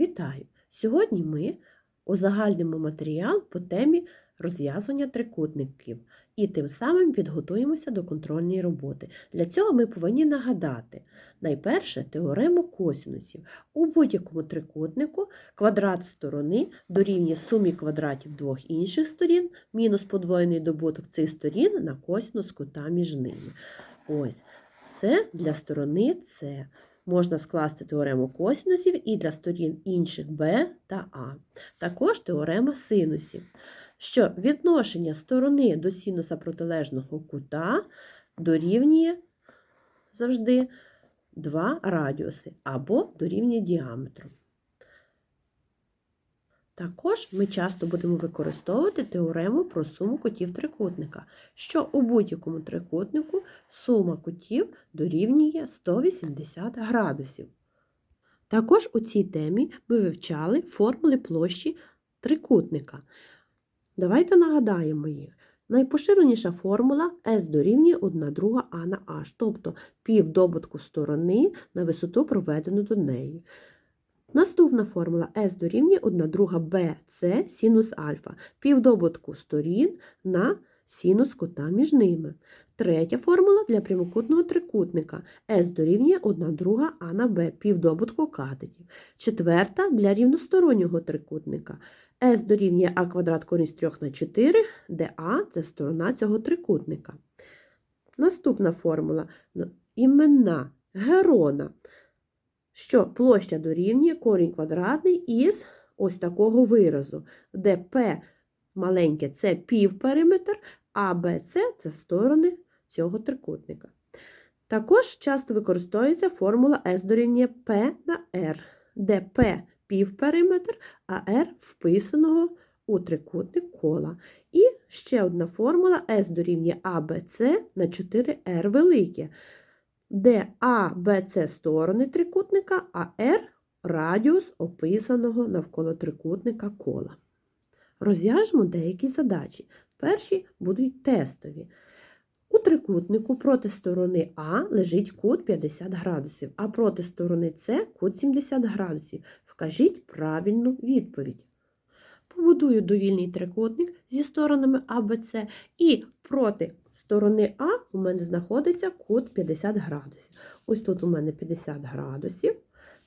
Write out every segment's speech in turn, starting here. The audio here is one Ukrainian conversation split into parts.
Вітаю! Сьогодні ми узагальнимо матеріал по темі розв'язування трикутників і тим самим підготуємося до контрольної роботи. Для цього ми повинні нагадати найперше теорему косинусів. У будь-якому трикутнику квадрат сторони дорівнює сумі квадратів двох інших сторін мінус подвоєний добуток цих сторін на косинус кута між ними. Ось це для сторони С можна скласти теорему косинусів і для сторін інших b та а. Також теорема синусів, що відношення сторони до синуса протилежного кута дорівнює завжди 2 радіуси або дорівнює діаметру. Також ми часто будемо використовувати теорему про суму кутів трикутника, що у будь-якому трикутнику сума кутів дорівнює 180 градусів. Також у цій темі ми вивчали формули площі трикутника. Давайте нагадаємо їх. Найпоширеніша формула S дорівнює 1 друга А на H, тобто півдобутку сторони на висоту проведену до неї. Наступна формула S дорівнює 1 друга BC синус альфа, півдобутку сторін на синус кута між ними. Третя формула для прямокутного трикутника S дорівнює 1 друга А на Б, півдобутку катетів. Четверта для рівностороннього трикутника. S дорівнює А квадрат корінь з 3 на 4, де А це сторона цього трикутника. Наступна формула іменна Герона що площа дорівнює корінь квадратний із ось такого виразу, де P маленьке це півпериметр, а BC це сторони цього трикутника. Також часто використовується формула S дорівнює P на R, де P півпериметр, а R вписаного у трикутник кола. І ще одна формула S дорівнює ABC на 4R велике де А, Б, С сторони трикутника, а Р радіус описаного навколо трикутника кола. Розв'яжемо деякі задачі. Перші будуть тестові. У трикутнику проти сторони А лежить кут 50 градусів, а проти сторони С кут 70 градусів. Вкажіть правильну відповідь. Побудую довільний трикутник зі сторонами А, Б, С і проти сторони А у мене знаходиться кут 50 градусів. Ось тут у мене 50 градусів.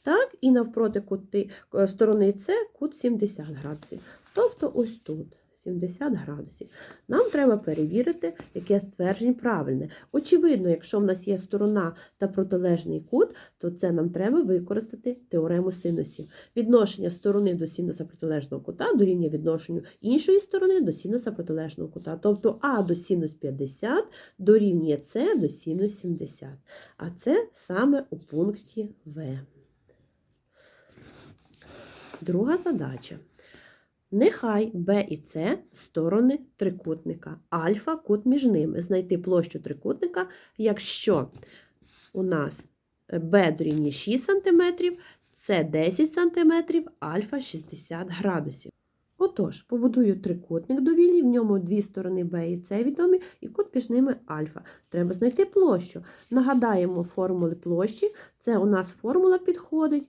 Так, І навпроти кути, е, сторони С кут 70 градусів. Тобто ось тут. 70 градусів. Нам треба перевірити, яке ствердження правильне. Очевидно, якщо в нас є сторона та протилежний кут, то це нам треба використати теорему синусів. Відношення сторони до синуса протилежного кута дорівнює відношенню іншої сторони до синуса протилежного кута. Тобто А до синус 50 дорівнює С до синус 70. А це саме у пункті В. Друга задача. Нехай Б і С сторони трикутника, альфа кут між ними. Знайти площу трикутника, якщо у нас Б дорівнює 6 см, С 10 см, альфа 60 градусів. Отож, побудую трикутник довільний, в ньому дві сторони Б і С відомі, і кут між ними альфа. Треба знайти площу. Нагадаємо формули площі. Це у нас формула підходить.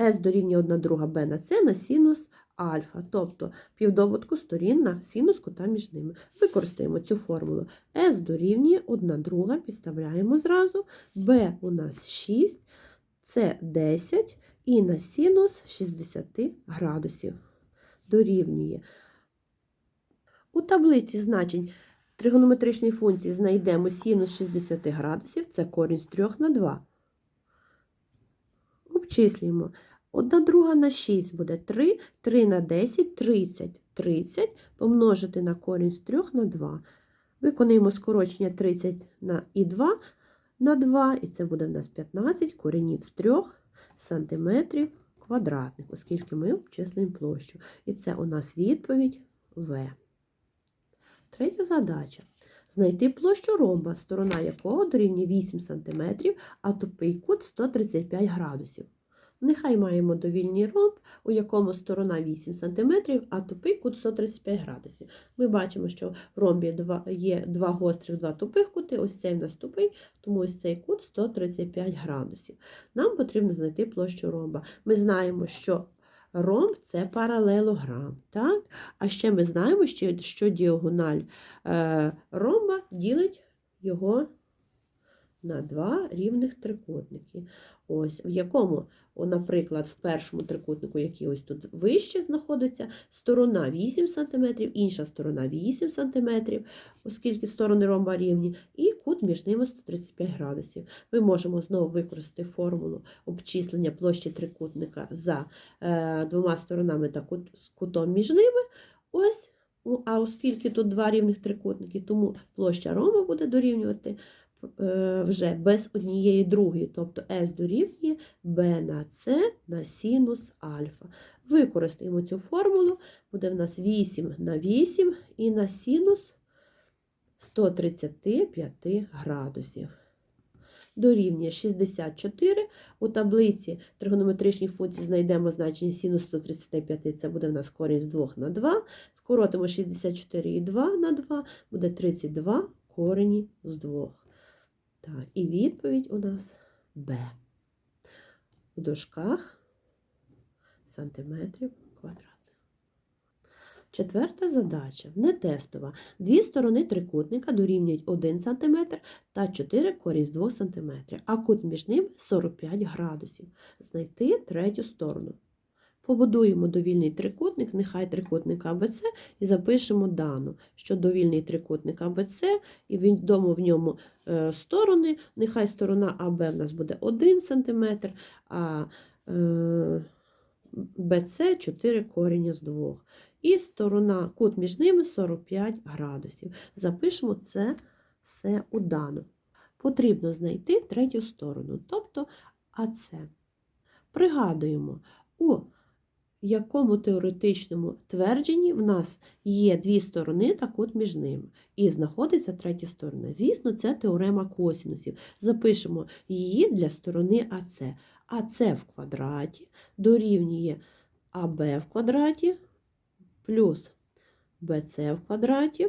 С дорівнює 1 друга Б на С на синус альфа, тобто півдобутку сторін на синус кута між ними. Використаємо цю формулу. С дорівнює 1 друга, підставляємо зразу, Б у нас 6, С 10 і на синус 60 градусів. Дорівнює. У таблиці значень тригонометричної функції знайдемо синус 60 градусів, це корінь з 3 на 2. Обчислюємо. 1 друга на 6 буде 3, 3 на 10, 30. 30 помножити на корінь з 3 на 2. Виконуємо скорочення 30 на і 2 на 2, і це буде в нас 15 коренів з 3 см квадратних, оскільки ми обчислюємо площу. І це у нас відповідь В. Третя задача. Знайти площу ромба, сторона якого дорівнює 8 см, а тупий кут 135 градусів. Нехай маємо довільний ромб, у якому сторона 8 см, а тупий кут 135 градусів. Ми бачимо, що в ромбі є два гострих, два тупих кути, ось цей в нас тупий, тому ось цей кут 135 градусів. Нам потрібно знайти площу ромба. Ми знаємо, що ромб це паралелограм. Так? А ще ми знаємо, що, діагональ е, ромба ділить його на два рівних трикутники. Ось, в якому, наприклад, в першому трикутнику, який ось тут вище знаходиться, сторона 8 см, інша сторона 8 см, оскільки сторони ромба рівні, і кут між ними 135 градусів. Ми можемо знову використати формулу обчислення площі трикутника за е, двома сторонами та кутом між ними. Ось, а оскільки тут два рівних трикутники, тому площа ромба буде дорівнювати вже без однієї другої, тобто S дорівнює B на C на синус альфа. Використаємо цю формулу, буде в нас 8 на 8 і на синус 135 градусів. Дорівнює 64. У таблиці тригонометричних функцій знайдемо значення синус 135, це буде в нас корінь з 2 на 2. Скоротимо 64 і 2 на 2, буде 32 корені з 2. Так, і відповідь у нас Б. В дужках сантиметрів квадратних. Четверта задача не тестова. Дві сторони трикутника дорівнюють 1 см та 4 корінь з 2 см, а кут між ними 45 градусів. Знайти третю сторону. Побудуємо довільний трикутник, нехай трикутник АБЦ, і запишемо дану, що довільний трикутник АБЦ, і відомо в ньому е, сторони, нехай сторона АБ в нас буде 1 см, а е, БЦ 4 коріння з 2. І сторона, кут між ними 45 градусів. Запишемо це все у дану. Потрібно знайти третю сторону, тобто АЦ. Пригадуємо, у якому теоретичному твердженні в нас є дві сторони та кут між ними. І знаходиться третя сторона. Звісно, це теорема косінусів. Запишемо її для сторони АЦ. АЦ в квадраті дорівнює АБ в квадраті плюс БЦ в квадраті,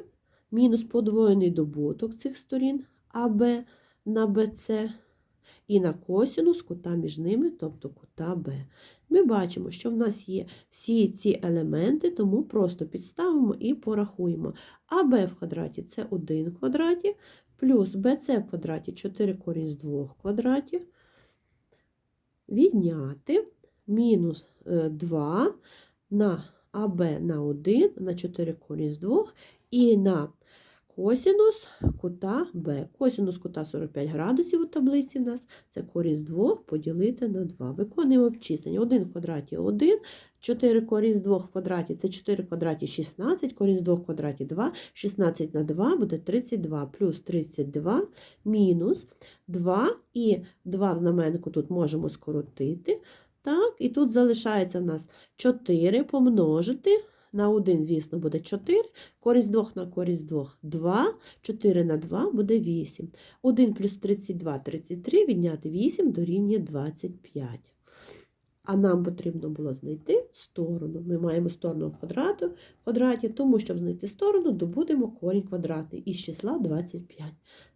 мінус подвоєний добуток цих сторін АБ на БЦ і на косінус кута між ними, тобто кута Б. Ми бачимо, що в нас є всі ці елементи, тому просто підставимо і порахуємо. АБ в квадраті це 1 в квадраті, плюс БЦ в квадраті 4 корінь з 2 в квадраті. Відняти мінус 2 на АБ на 1 на 4 корінь з 2 і на косінус кута Б. Косінус кута 45 градусів у таблиці в нас це корінь з 2 поділити на 2. Виконуємо обчислення. 1 в квадраті 1, 4 корінь з 2 в квадраті це 4 в квадраті 16, корінь з 2 в квадраті 2, 16 на 2 буде 32, плюс 32 мінус 2 і 2 в знаменнику тут можемо скоротити. Так, і тут залишається в нас 4 помножити на 1, звісно, буде 4, корінь з 2 на з 2 – 2, 4 на 2 буде 8. 1 плюс 32 – 33, відняти 8 дорівнює 25. А нам потрібно було знайти сторону. Ми маємо сторону в в квадраті, тому, щоб знайти сторону, добудемо корінь квадратний із числа 25.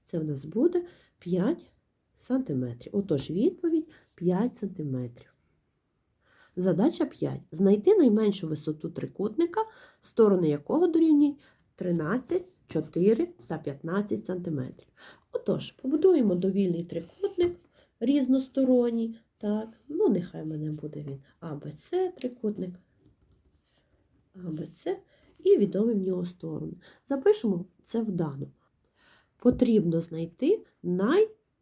Це в нас буде 5 см. Отож, відповідь 5 см. Задача 5. Знайти найменшу висоту трикутника, сторони якого дорівнюють 13, 4 та 15 см. Отож, побудуємо довільний трикутник різносторонній. Так, ну нехай мене буде він АБЦ трикутник. АБЦ і відомі в нього сторони. Запишемо це в дану. Потрібно знайти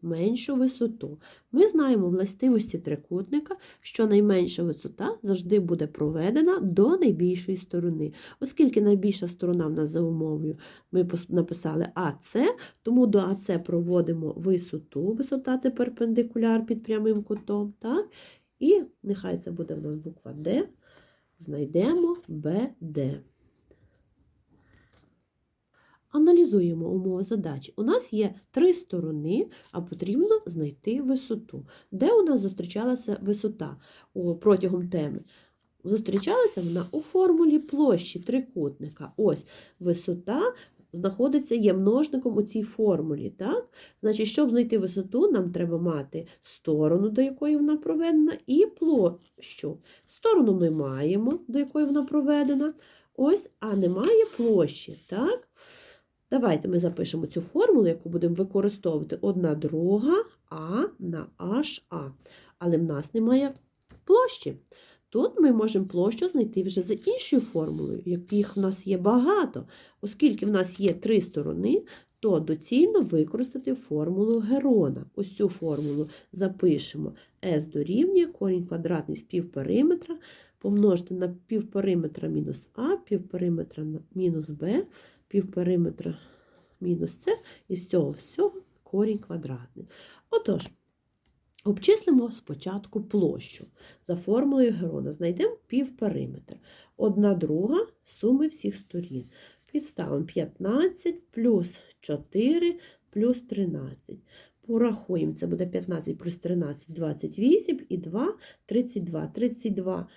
найменшу висоту. Ми знаємо властивості трикутника, що найменша висота завжди буде проведена до найбільшої сторони. Оскільки найбільша сторона в нас за умовою, ми написали АС, тому до АС проводимо висоту. Висота це перпендикуляр під прямим кутом. Так? І нехай це буде в нас буква Д. Знайдемо БД. Аналізуємо умови задачі. У нас є три сторони, а потрібно знайти висоту. Де у нас зустрічалася висота протягом теми? Зустрічалася вона у формулі площі трикутника. Ось висота знаходиться є множником у цій формулі. Так? Значить, щоб знайти висоту, нам треба мати сторону, до якої вона проведена, і площу. Сторону ми маємо, до якої вона проведена. Ось, а немає площі. Так? Давайте ми запишемо цю формулу, яку будемо використовувати одна друга А на HA. Але в нас немає площі. Тут ми можемо площу знайти вже за іншою формулою, яких в нас є багато. Оскільки в нас є три сторони, то доцільно використати формулу Герона. Ось цю формулу запишемо S дорівнює корінь квадратний з півпериметра, помножити на півпериметра мінус А, півпериметра мінус Б, півпериметра мінус С, і з цього всього корінь квадратний. Отож, обчислимо спочатку площу. За формулою Герона знайдемо півпериметр. Одна друга суми всіх сторін. Підставимо 15 плюс 4 плюс 13. Порахуємо, це буде 15 плюс 13, 28 і 2, 32. 32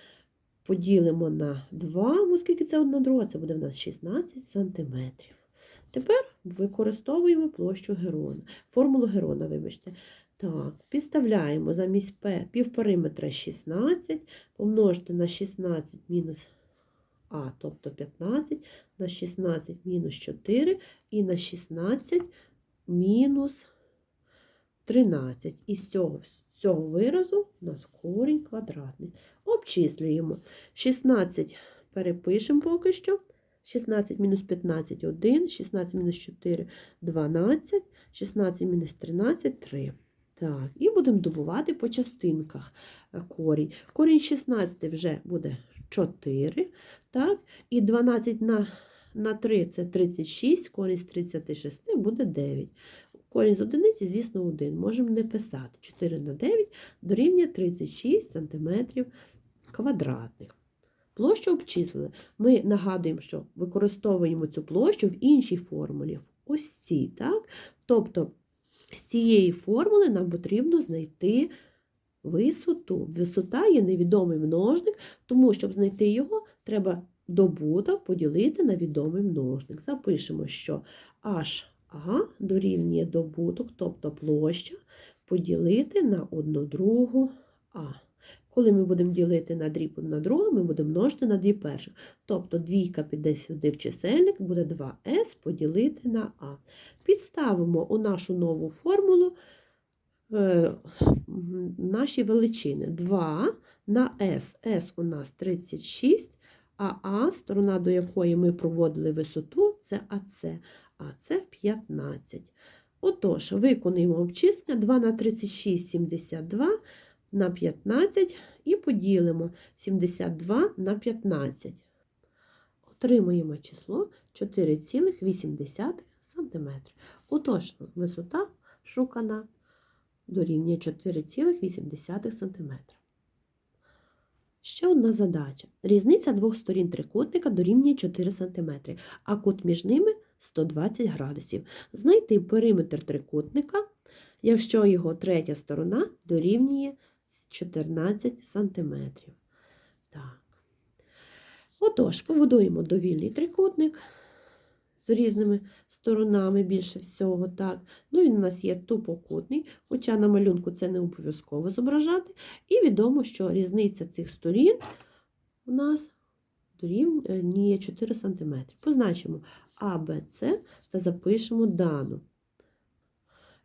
поділимо на 2, оскільки це одна друга, це буде в нас 16 сантиметрів. Тепер використовуємо площу Герона. Формулу Герона, вибачте. Так, підставляємо замість P півпериметра 16, помножити на 16 мінус А, тобто 15, на 16 мінус 4 і на 16 мінус 13. І з цього, цього виразу у нас корінь квадратний. Обчислюємо. 16 перепишемо поки що. 16 мінус 15 1, 16 мінус 4 12, 16 мінус 13 3. Так, і будемо добувати по частинках е, корінь. Корінь 16 вже буде 4, так, і 12 на, на 3 це 36, корінь з 36 буде 9. Корінь з одиниці, звісно, 1. Можемо не писати. 4 на 9 дорівнює 36 см квадратних. Площу обчислили. Ми нагадуємо, що використовуємо цю площу в іншій формулі. Ось цій. так? Тобто з цієї формули нам потрібно знайти висоту. Висота є невідомий множник, тому, щоб знайти його, треба добуток поділити на відомий множник. Запишемо, що HA дорівнює добуток, тобто площа, поділити на одну другу А. Коли ми будемо ділити на дріб на другу, ми будемо множити на дві перших. Тобто двійка піде сюди в чисельник, буде 2s поділити на А. Підставимо у нашу нову формулу е, наші величини. 2 на s. s у нас 36, а А, сторона, до якої ми проводили висоту, це АС. А це 15. Отож, виконуємо обчислення 2 на 36 72 на 15 і поділимо 72 на 15. Отримуємо число 4,8 см. Отож, висота шукана дорівнює 4,8 см. Ще одна задача. Різниця двох сторін трикутника дорівнює 4 см, а кут між ними 120 градусів. Знайти периметр трикутника, якщо його третя сторона дорівнює 14 см. Так. Отож, побудуємо довільний трикутник з різними сторонами більше всього. так. Ну, Він у нас є тупокутний, хоча на малюнку це не обов'язково зображати. І відомо, що різниця цих сторін у нас дорівнює 4 см. Позначимо А, Б, С та запишемо дану.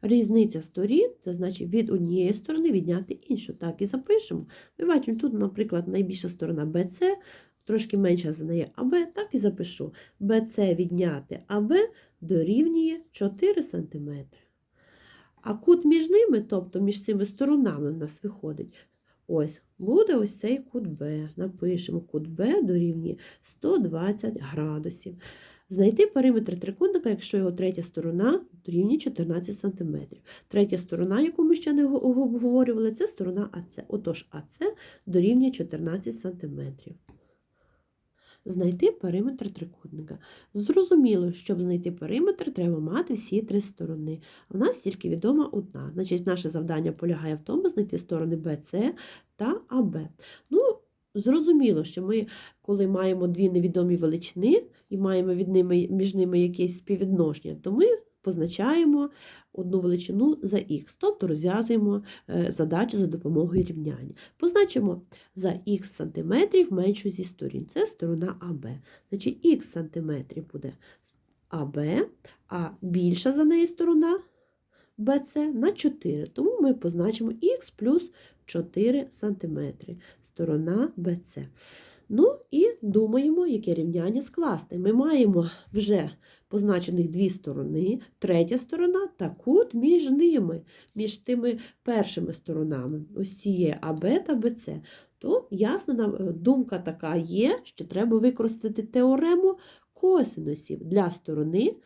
Різниця сторін, це значить від однієї сторони відняти іншу. Так і запишемо. Ми бачимо, тут, наприклад, найбільша сторона BC, трошки менша за неї АБ, так і запишу. BC відняти АБ дорівнює 4 см. А кут між ними, тобто між цими сторонами, в нас виходить. Ось, буде ось цей кут Б. Напишемо, кут Б дорівнює 120 градусів. Знайти периметр трикутника, якщо його третя сторона дорівнює 14 см. Третя сторона, яку ми ще не обговорювали, це сторона АС. Отож, АС дорівнює 14 см. Знайти периметр трикутника. Зрозуміло, щоб знайти периметр, треба мати всі три сторони. У нас тільки відома одна. Значить, наше завдання полягає в тому, знайти сторони BC та АБ. Ну, зрозуміло, що ми, коли маємо дві невідомі величини і маємо від ними, між ними якесь співвідношення, то ми позначаємо одну величину за х, тобто розв'язуємо е, задачу за допомогою рівняння. Позначимо за х сантиметрів меншу зі сторін. Це сторона АБ. Значить, х сантиметрів буде АБ, а більша за неї сторона БЦ на 4. Тому ми позначимо х плюс 4 см. Сторона БЦ. Ну і думаємо, яке рівняння скласти. Ми маємо вже позначених дві сторони, третя сторона та кут між ними, між тими першими сторонами. Ось цієї АБ та БЦ. То ясно, е, думка така є, що треба використати теорему косинусів для сторони,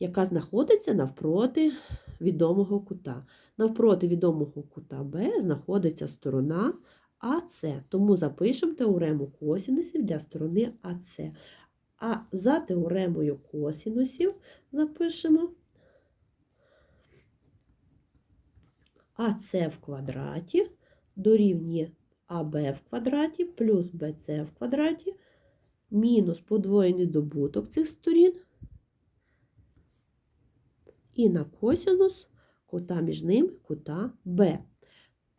яка знаходиться навпроти відомого кута. Навпроти відомого кута Б знаходиться сторона АС. Тому запишемо теорему косинусів для сторони АС. А за теоремою косинусів запишемо АС в квадраті дорівнює АБ в квадраті плюс БЦ в квадраті мінус подвоєний добуток цих сторін і на косинус кута між ними кута Б.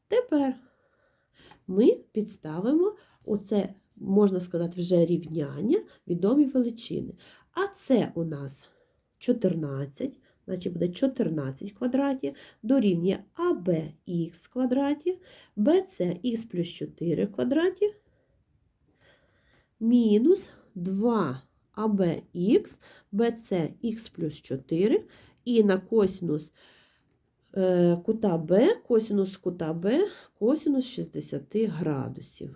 Тепер ми підставимо оце, можна сказати, вже рівняння відомі величини. А це у нас 14, значить буде 14 квадратів, дорівнює АБХ в квадраті, БЦ х плюс 4 в квадраті, мінус 2 АБХ, БЦ х плюс 4, і на косинус е, кута Б, косинус кута Б, косинус 60 градусів.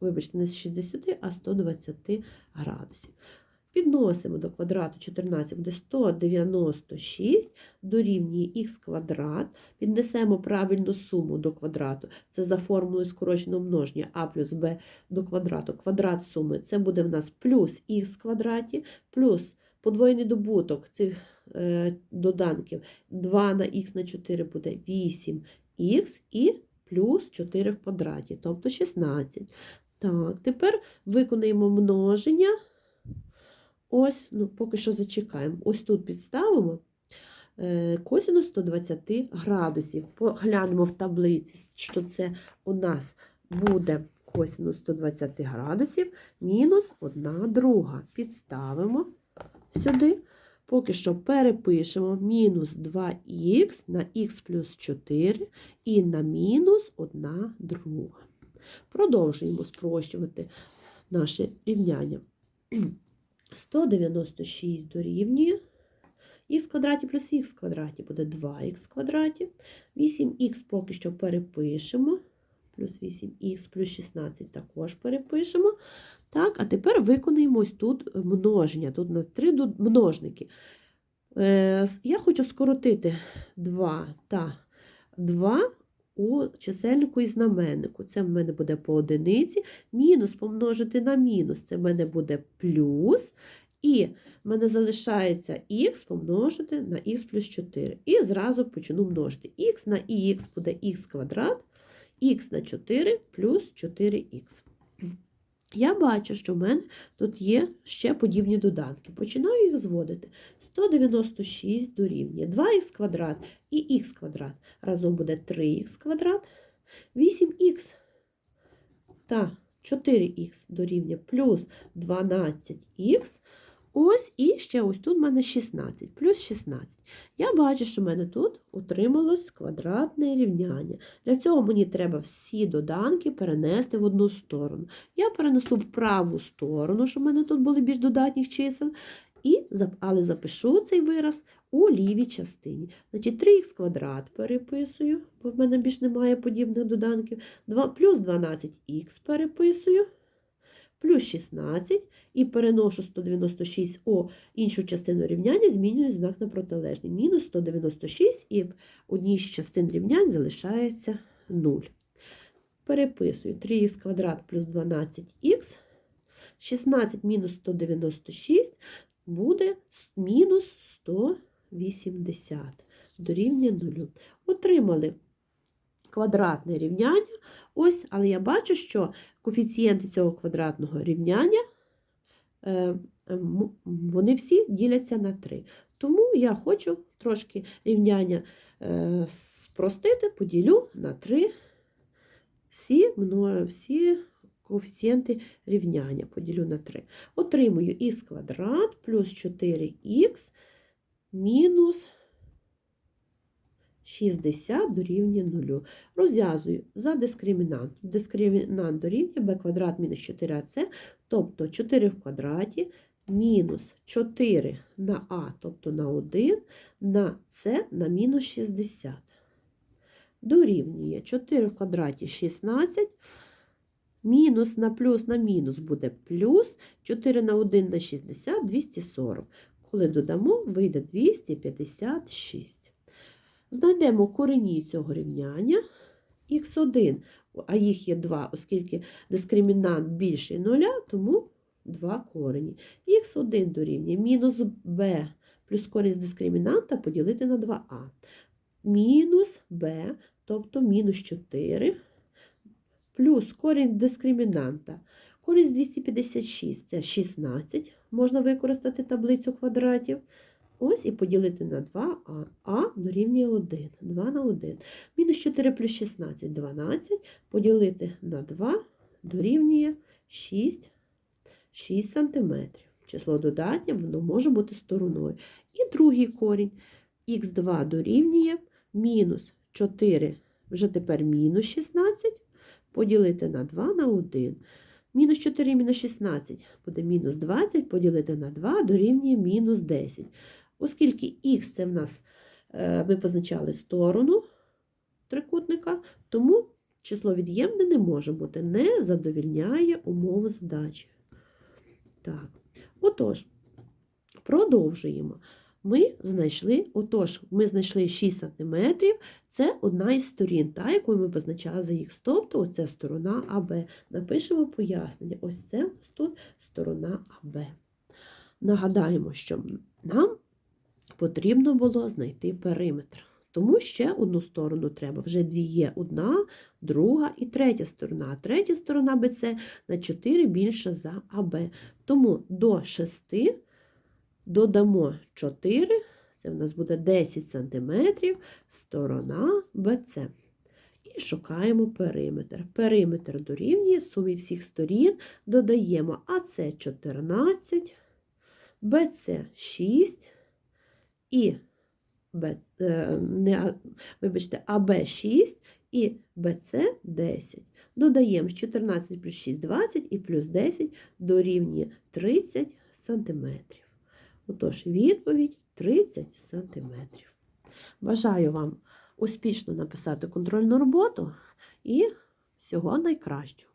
Вибачте, не з 60, а 120 градусів. Підносимо до квадрату 14 буде 196 дорівнює х квадрат. Піднесемо правильну суму до квадрату. Це за формулою скороченого множення а плюс b до квадрату. Квадрат суми це буде в нас плюс х квадраті, плюс подвоєний добуток цих е, доданків 2 на х на 4 буде 8х і плюс 4 в квадраті, тобто 16. Так, тепер виконаємо множення. Ось, ну, поки що зачекаємо. Ось тут підставимо е, косинус 120 градусів. Поглянемо в таблиці, що це у нас буде косинус 120 градусів мінус 1 друга. Підставимо сюди. Поки що перепишемо мінус 2х на х плюс 4 і на мінус 1 друга. Продовжуємо спрощувати наше рівняння. 196 дорівнює х квадраті плюс х квадраті буде 2х квадраті. 8х поки що перепишемо. Плюс 8х плюс 16 також перепишемо. Так, А тепер виконаємо ось тут множення. Тут нас три множники. Е, Я хочу скоротити 2 та 2 у чисельнику і знаменнику. Це в мене буде по одиниці. Мінус помножити на мінус, це в мене буде плюс. І в мене залишається х помножити на х плюс 4. І зразу почну множити. х на х буде х квадрат, х на 4 плюс 4х. Я бачу, що в мене тут є ще подібні доданки. Починаю їх зводити. 196 дорівнює 2х квадрат і х квадрат. Разом буде 3х квадрат, 8х та 4х дорівнює плюс 12х. Ось і ще ось тут в мене 16, плюс 16. Я бачу, що в мене тут утрималось квадратне рівняння. Для цього мені треба всі доданки перенести в одну сторону. Я перенесу в праву сторону, щоб в мене тут були більш додатніх чисел. І, Але запишу цей вираз у лівій частині. Значить, 3х квадрат переписую, бо в мене більш немає подібних доданків. 2, плюс 12х переписую плюс 16 і переношу 196 у іншу частину рівняння, змінюю знак на протилежний. Мінус 196 і в одній з частин рівнянь залишається 0. Переписую 3х квадрат плюс 12х 16 мінус 196 буде мінус 180 дорівнює 0. Отримали квадратне рівняння. Ось, але я бачу, що коефіцієнти цього квадратного рівняння е, вони всі діляться на 3. Тому я хочу трошки рівняння е, спростити, поділю на 3 всі, всі коефіцієнти рівняння, поділю на 3. Отримую х квадрат плюс 4х мінус 60 дорівнює 0. Розв'язую за дискримінант. Дискримінант дорівнює b квадрат мінус 4ac, тобто 4 в квадраті мінус 4 на а, тобто на 1, на c на мінус 60. Дорівнює 4 в квадраті 16, мінус на плюс на мінус буде плюс, 4 на 1 на 60 – 240. Коли додамо, вийде 256. Знайдемо корені цього рівняння х1, а їх є 2, оскільки дискримінант більший 0, тому 2 корені. х1 дорівнює мінус b плюс корінь з дискримінанта поділити на 2а. Мінус b, тобто мінус 4, плюс корінь дискримінанта. Корінь з 256 це 16, можна використати таблицю квадратів. Ось і поділити на 2а. А дорівнює 1. 2 на 1. Мінус 4 плюс 16 12. Поділити на 2 дорівнює 6, 6 см. Число додатнє, воно може бути стороною. І другий корінь. х2 дорівнює мінус 4, вже тепер мінус 16, поділити на 2 на 1. Мінус 4 мінус 16 буде мінус 20, поділити на 2 дорівнює мінус 10. Оскільки х це в нас е, ми позначали сторону трикутника, тому число від'ємне не може бути, не задовільняє умову задачі. Так, отож, продовжуємо. Ми знайшли, отож, ми знайшли 6 см, це одна із сторін, та, яку ми позначали за х, тобто оце сторона АБ. Напишемо пояснення. Ось це тут сторона АБ. Нагадаємо, що нам потрібно було знайти периметр. Тому ще одну сторону треба. Вже дві є одна, друга і третя сторона. А третя сторона БЦ на 4 більша за АБ. Тому до 6 додамо 4, це в нас буде 10 см, сторона БЦ. І шукаємо периметр. Периметр дорівнює сумі всіх сторін, додаємо АЦ 14, БЦ 6 і Б, е, не, вибачте, АБ 6 і БЦ 10. Додаємо 14 плюс 6 20 і плюс 10 дорівнює 30 см. Отож, відповідь 30 см. Бажаю вам успішно написати контрольну роботу і всього найкращого.